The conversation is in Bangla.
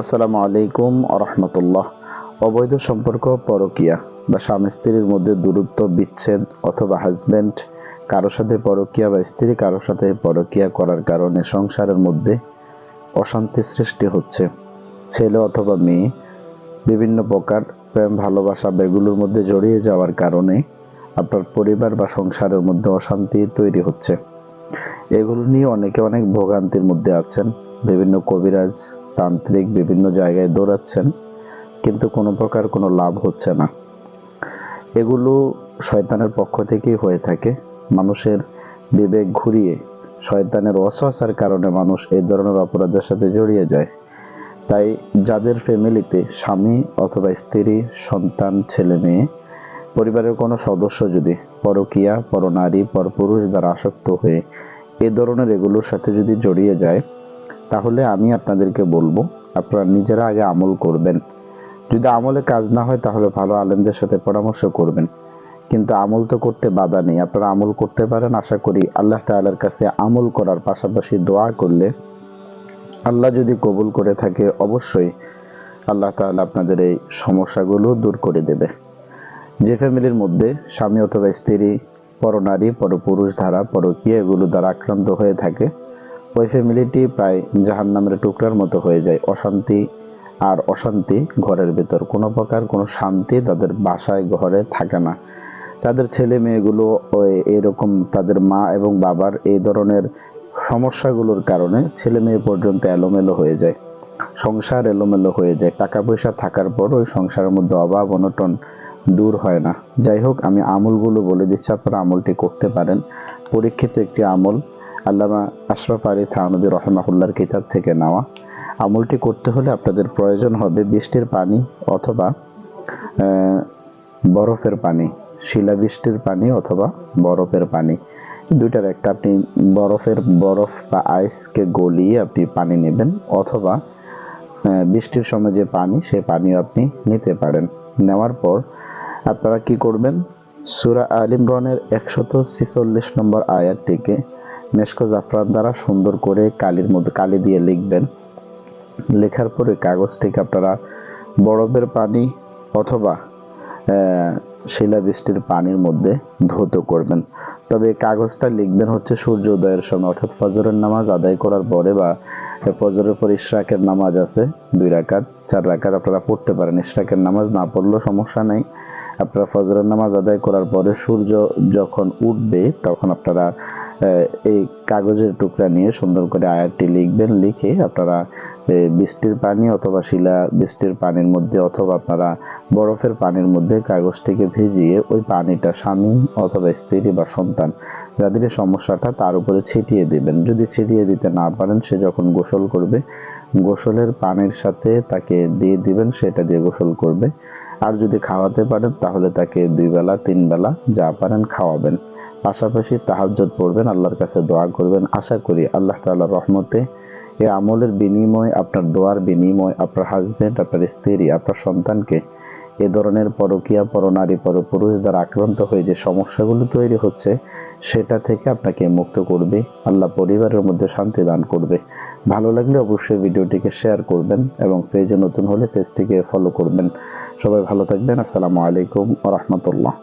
আসসালামু আলাইকুম আরহামতুল্লাহ অবৈধ সম্পর্ক পরকিয়া বা স্বামী স্ত্রীর মধ্যে দূরত্ব, বিচ্ছেদ অথবা হাজবেন্ড কারোর সাথে পরকিয়া বা স্ত্রী কারোর সাথে পরকিয়া করার কারণে সংসারের মধ্যে অশান্তি সৃষ্টি হচ্ছে। ছেলে অথবা মেয়ে বিভিন্ন প্রকার প্রেম, ভালোবাসা বেগুলোর মধ্যে জড়িয়ে যাওয়ার কারণে আপনার পরিবার বা সংসারের মধ্যে অশান্তি তৈরি হচ্ছে। এগুলো নিয়ে অনেকে অনেক ভোগান্তির মধ্যে আছেন। বিভিন্ন কবিরাজ তান্ত্রিক বিভিন্ন জায়গায় দৌড়াচ্ছেন, কিন্তু কোনো প্রকার কোনো লাভ হচ্ছে না। এগুলো শয়তানের পক্ষ থেকেই হয়ে থাকে। মানুষের বিবেক ঘুরিয়ে শয়তানের অসহসার কারণে মানুষ এই ধরনের অপরাধের সাথে জড়িয়ে যায়। তাই যাদের ফ্যামিলিতে স্বামী অথবা স্ত্রী, সন্তান, ছেলে মেয়ে, পরিবারের কোনো সদস্য যদি পরকিয়া, পরনারী, পরপুরুষ দ্বারা আসক্ত হয়ে এ ধরনের এগুলোর সাথে যদি জড়িয়ে যায় তাহলে আমি আপনাদেরকে বলব, আপনারা নিজেরা আগে আমল করবেন। যদি আমলে কাজ না হয় তাহলে ভালো আলেমদের সাথে পরামর্শ করবেন। কিন্তু আমল তো করতে বাধা নেই, আপনারা আমল করতে পারেন। আশা করি আল্লাহ তাআলার কাছে আমল করার পাশাপাশি দোয়া করলে আল্লাহ যদি কবুল করে থাকে, অবশ্যই আল্লাহ তাআলা আপনাদের এই সমস্যাগুলো দূর করে দেবে। যে ফ্যামিলির মধ্যে স্বামী অথবা স্ত্রী, পরনারী, পরপুরুষ, ধারা, পরকীয়া এগুলো দ্বারা আক্রান্ত হয়ে থাকে ওই ফ্যামিলিটি প্রায় জাহান নামের টুকরার মতো হয়ে যায়। অশান্তি আর অশান্তি ঘরের ভেতর। কোনো প্রকার কোনো শান্তি তাদের বাসায়, ঘরে থাকে না। তাদের ছেলে মেয়েগুলো ওই এরকম তাদের মা এবং বাবার এই ধরনের সমস্যাগুলোর কারণে ছেলে মেয়ে পর্যন্ত এলোমেলো হয়ে যায়। সংসার এলোমেলো হয়ে যায়। টাকা পয়সা থাকার পর ওই সংসারের মধ্যে অভাব, অনটন দূর হয় না। যাই হোক, আমি আমলগুলো বলে দিচ্ছি, আপনারা আমলটি করতে পারেন। পরীক্ষিত একটি আমল আল্লামা আশরাফ আলী থানবী রহমাহুল্লার কিতাব থেকে নেওয়া। আমলটি করতে হলে আপনাদের প্রয়োজন হবে বৃষ্টির পানি অথবা বরফের পানি, শিলাবৃষ্টির পানি অথবা বরফের পানি। দুইটার একটা আপনি বরফের বরফ বা আইসকে গলিয়ে আপনি পানি নেবেন অথবা বৃষ্টির সময় যে পানি, সে পানিও আপনি নিতে পারেন। নেওয়ার পর আপনারা কি করবেন? সুরা আল একশত ছিচল্লিশ নম্বর আয়াতটিকে মেশকো জাফরান দ্বারা সুন্দর করে কালির মধ্যে কালি দিয়ে লিখবেন। লেখার পরে কাগজটিকে আপনারা বরফের পানি অথবা শিলাবৃষ্টির পানির মধ্যে ধৌত করবেন। তবে কাগজটা লিখবেন হচ্ছে সূর্য উদয়ের সময়, অর্থাৎ ফজরের নামাজ আদায় করার পরে বা ফজরের পর ইশরাকের নামাজ আছে দুই রাকাত, চার রাকাত আপনারা পড়তে পারেন। ইশরাকের নামাজ না পড়লেও সমস্যা নেই। আপনারা ফজরের নামাজ আদায় করার পরে সূর্য যখন উঠবে, তখন আপনারা এই কাগজের টুকরা নিয়ে সুন্দর করে আয়াতটি লিখবেন, লিখে আপনারা বৃষ্টির পানি অথবা শিলা বৃষ্টির পানির মধ্যে অথবা আপনারা বরফের পানির মধ্যে কাগজটিকে ভিজিয়ে ওই পানিটা স্বামী অথবা স্ত্রী বা সন্তান যাদের সমস্যাটা তার উপরে ছিটিয়ে দিবেন। যদি ছিটিয়ে দিতে না পারেন, সে যখন গোসল করবে, গোসলের পানির সাথে তাকে দিয়ে দিবেন, সেটা দিয়ে গোসল করবে। আর যদি খাওয়াতে পারেন, তাহলে তাকে দুই বেলা, তিন বেলা যা পারেন খাওয়াবেন। পাশাপাশি তাহাজ্জত পড়বেন, আল্লাহর কাছে দোয়া করবেন। আশা করি আল্লাহ তাআলার রহমতে এই আমলের বিনিময়, আপনার দোয়ার বিনিময়, আপনার হাজবেন্ড আপনার স্ত্রী, আপনার সন্তানকে এ ধরনের পরকিয়া, পরনারী পরপুরুষ দ্বারা আক্রান্ত হয়ে যে সমস্যাগুলো তৈরি হচ্ছে, সেটা থেকে আপনাকে মুক্ত করবে, আল্লাহ পরিবারের মধ্যে শান্তি দান করবে। ভালো লাগলে অবশ্যই ভিডিওটিকে শেয়ার করবেন এবং পেজে নতুন হলে পেজটিকে ফলো করবেন। সবাই ভালো থাকবেন। আসসালামু আলাইকুম রহমতুল্লাহ।